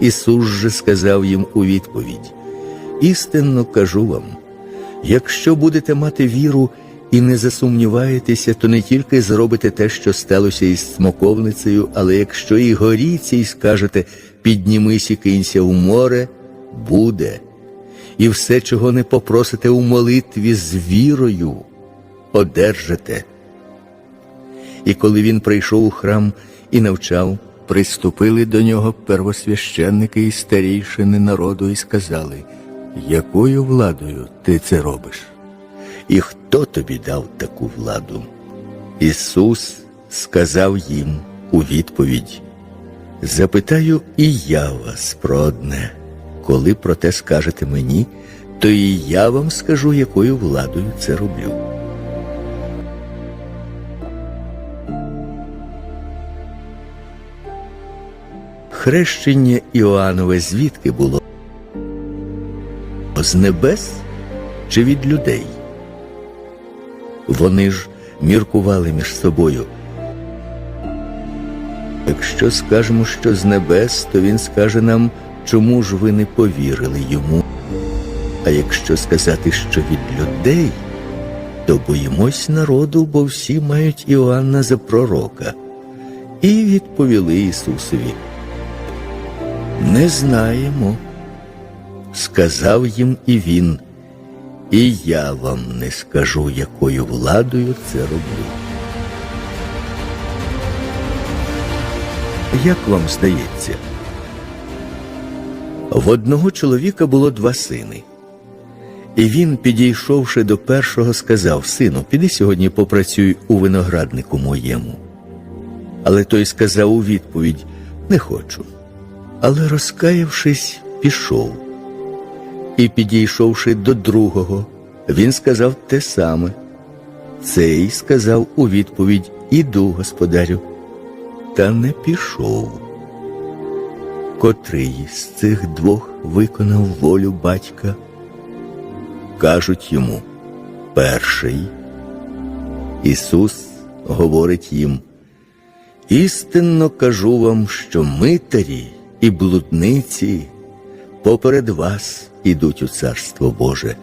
Ісус же сказав їм у відповідь: Істинно кажу вам, якщо будете мати віру і не засумніваєтеся, то не тільки зробите те, що сталося із смоковницею, але якщо і горіться, і скажете піднімись і кинься в море, буде. І все, чого не попросите у молитві з вірою, одержите. І коли він прийшов у храм і навчав, приступили до нього первосвященники і старійшини народу і сказали, якою владою ти це робиш? І хто тобі дав таку владу? Ісус сказав їм у відповідь: Запитаю і я вас про одне. Коли про те скажете мені, то і я вам скажу, якою владою це роблю. Хрещення Іоаннове звідки було? З небес чи від людей? Вони ж міркували між собою. Якщо скажемо, що з небес, то він скаже нам, чому ж ви не повірили йому. А якщо сказати, що від людей, то боїмось народу, бо всі мають Іоанна за пророка. І відповіли Ісусові. Не знаємо. Сказав їм і він, і я вам не скажу, якою владою це роблю. Як вам здається? В одного чоловіка було два сини. І він, підійшовши до першого, сказав: Сину, піди сьогодні попрацюй у винограднику моєму. Але той сказав у відповідь: Не хочу. Але, розкаявшись, пішов. І, підійшовши до другого, він сказав те саме. Цей сказав у відповідь Іду, господарю, та не пішов. Котрий з цих двох виконав волю батька? Кажуть йому перший. Ісус говорить їм, істинно кажу вам, що митарі і блудниці поперед вас ідуть у Царство Боже.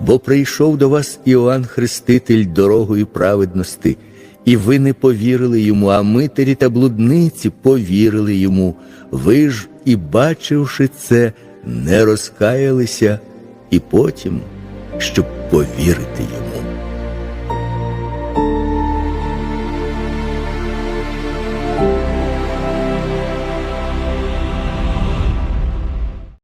Бо прийшов до вас Іоанн Хреститель дорогою праведності, і ви не повірили йому, а митарі та блудниці повірили йому. Ви ж, і бачивши це, не розкаялися, і потім, щоб повірити йому.